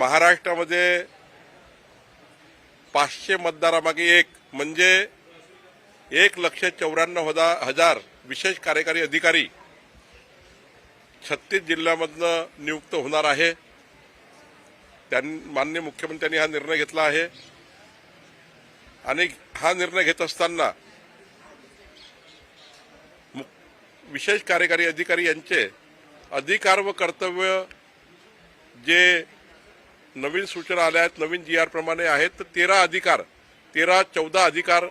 महाराष्ट्रामध्ये पाचशे मतदारामागे एक. म्हणजे एक लक्ष चौऱ्याण्णव हजार हजार विशेष कार्यकारी अधिकारी छत्तीस जिल्ह्यामधनं नियुक्त होणार आहे. त्यांनी मान्य मुख्यमंत्र्यांनी हा निर्णय घेतला आहे. आणि हा निर्णय घेत असताना विशेष कार्यकारी अधिकारी यांचे अधिकार व कर्तव्य जे नवीन सूचना आल्या आहेत नवीन जी आर प्रमाणे आहेत. तर तेरा अधिकार तेरा चौदा अधिकार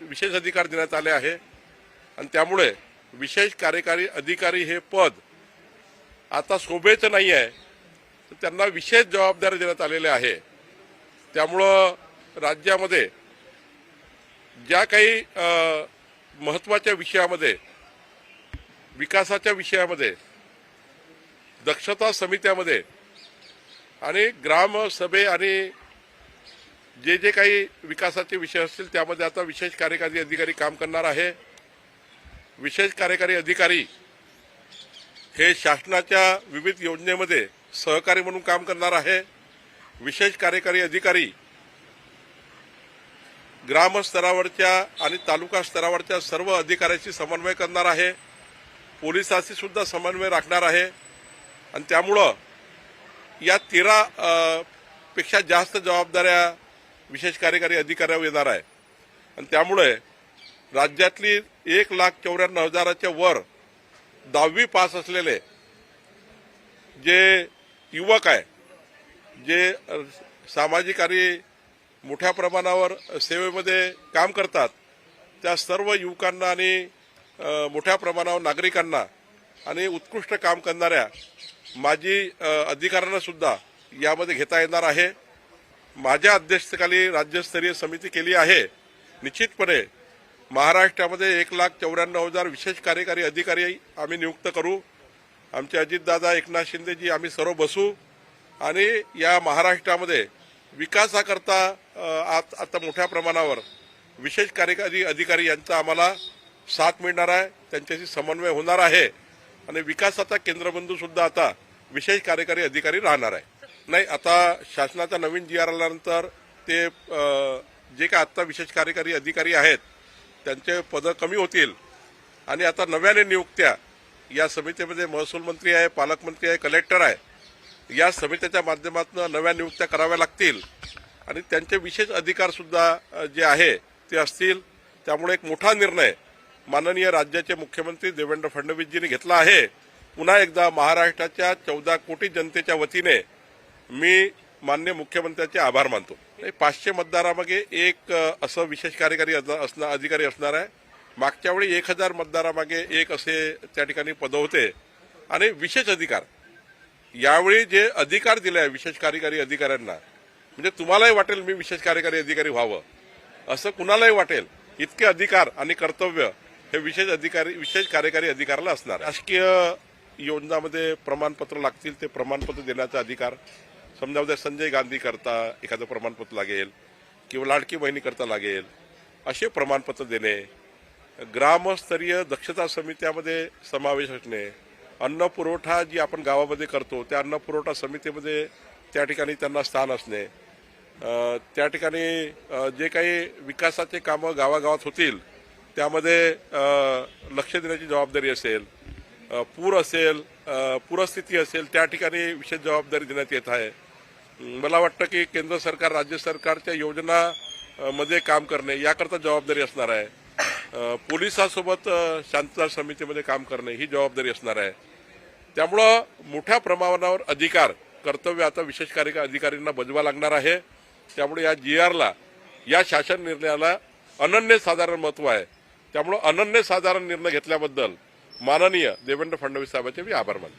विशेष अधिकार देण्यात आले आहे. आणि त्यामुळे विशेष कार्यकारी अधिकारी हे पद आता शोभेचं नाही आहे तर त्यांना विशेष जबाबदारी देण्यात आलेले आहे. त्यामुळं राज्यामध्ये ज्या काही महत्त्वाच्या विषयामध्ये विकासाच्या विषयामध्ये दक्षता समित्यामध्ये आणि ग्रामसभे आणि जे जे काही विकासाचे विषय असतील त्यामध्ये आता विशेष कार्यकारी अधिकारी काम करणार आहे. विशेष कार्यकारी अधिकारी हे शासनाच्या विविध योजनेमध्ये सहकारी म्हणून काम करणार आहे. विशेष कार्यकारी अधिकारी ग्रामस्तरावरच्या आणि तालुका स्तरावरच्या सर्व अधिकाऱ्याशी समन्वय करणार आहे. पोलिसांशी सुद्धा समन्वय राखणार आहे. आणि त्यामुळं या तेरा पेक्षा जास्त जबाबदाऱ्या विशेष कार्यकारी अधिकाऱ्यावर येणार आहे. आणि त्यामुळे राज्यातली एक लाख चौऱ्याण्णव हजाराच्या वर दहावी पास असलेले जे युवक आहे जे सामाजिक आणि मोठ्या प्रमाणावर सेवेमध्ये काम करतात त्या सर्व युवकांना आणि मोठ्या प्रमाणावर नागरिकांना आणि उत्कृष्ट काम करणाऱ्या माजी अधिकाऱ्यांना सुद्धा यामध्ये घेता येणार आहे. माझ्या अध्यक्षतेखाली राज्यस्तरीय समिती केली आहे. निश्चितपणे महाराष्ट्रामध्ये एक लाख चौऱ्याण्णव हजार विशेष कार्यकारी अधिकारी आम्ही नियुक्त करू. आमचे अजितदादा एकनाथ शिंदेजी आम्ही सर्व बसू. आणि या महाराष्ट्रामध्ये विकासाकरता आत- आता मोठ्या प्रमाणावर विशेष कार्यकारी अधिकारी यांचा आम्हाला साथ मिळणार आहे. त्यांच्याशी समन्वय होणार आहे. आणि विकासाचा केंद्रबिंदू सुद्धा आता विशेष कार्यकारी अधिकारी राहणार आहे. नाही आता शासनाचा नवीन जी आर आल्यानंतर ते जे काय आत्ता विशेष कार्यकारी अधिकारी आहेत त्यांचे पदं कमी होतील. आणि आता नव्याने नियुक्त्या या समितीमध्ये महसूल मंत्री आहे पालकमंत्री आहे कलेक्टर आहे. या समितीच्या माध्यमातून नव्या नियुक्त्या कराव्या लागतील. आणि त्यांचे विशेष अधिकारसुद्धा जे आहे ते असतील. त्यामुळे एक मोठा निर्णय माननीय राज्याचे मुख्यमंत्री देवेंद्र फडणवीसजींनी घेतला आहे. पुन्हा एकदा महाराष्ट्राच्या चौदा कोटी जनतेच्या वतीने मी मान्य मुख्यमंत्र्यांचे आभार मानतो. पाचशे मतदारामागे एक असं विशेष कार्यकारी असणार अधिकारी असणार आहे. मागच्या वेळी एक हजार मतदारामागे एक असे त्या ठिकाणी पद होते. आणि विशेष अधिकार यावेळी जे अधिकार दिले आहे विशेष कार्यकारी अधिकाऱ्यांना म्हणजे तुम्हालाही वाटेल मी विशेष कार्यकारी अधिकारी व्हावं. असं कुणालाही वाटेल इतके अधिकार आणि कर्तव्य हे विशेष अधिकारी विशेष कार्यकारी अधिकाऱ्याला असणार राजकीय योजनामध्ये प्रमाणपत्र लागतील ते प्रमाणपत्र देण्याचा अधिकार समजा उद्या संजय गांधी करता एखादं प्रमाणपत्र लागेल किंवा लाडकी बहिणी करता लागेल असे प्रमाणपत्र देणे ग्रामस्तरीय दक्षता समित्यामध्ये समावेश असणे अन्न पुरवठा जी आपण गावामध्ये करतो त्या अन्न पुरवठा समितीमध्ये त्या ठिकाणी त्यांना स्थान असणे त्या ठिकाणी जे काही विकासाचे कामं गावागावात होतील त्यामध्ये लक्ष देण्याची जबाबदारी असेल पूर असेल पूरस्थिती असेल त्या ठिकाणी विशेष जबाबदारी देण्यात येत आहे. मला वाटतं की केंद्र सरकार राज्य सरकारच्या योजना मध्ये काम करणे याकरता जबाबदारी असणार आहे. पोलिसांसोबत शांतता समितीमध्ये काम करणे ही जबाबदारी असणार आहे. त्यामुळं मोठ्या प्रमाणावर अधिकार कर्तव्य आता विशेष कार्यकारी अधिकाऱ्यांना बजवा लागणार आहे. त्यामुळे या जी आरला या शासन निर्णयाला अनन्यसाधारण महत्त्व आहे. त्यामुळं अनन्यसाधारण निर्णय घेतल्याबद्दल माननीय देवेंद्र फडणवीस साहेबांचे मी आभार मानतो.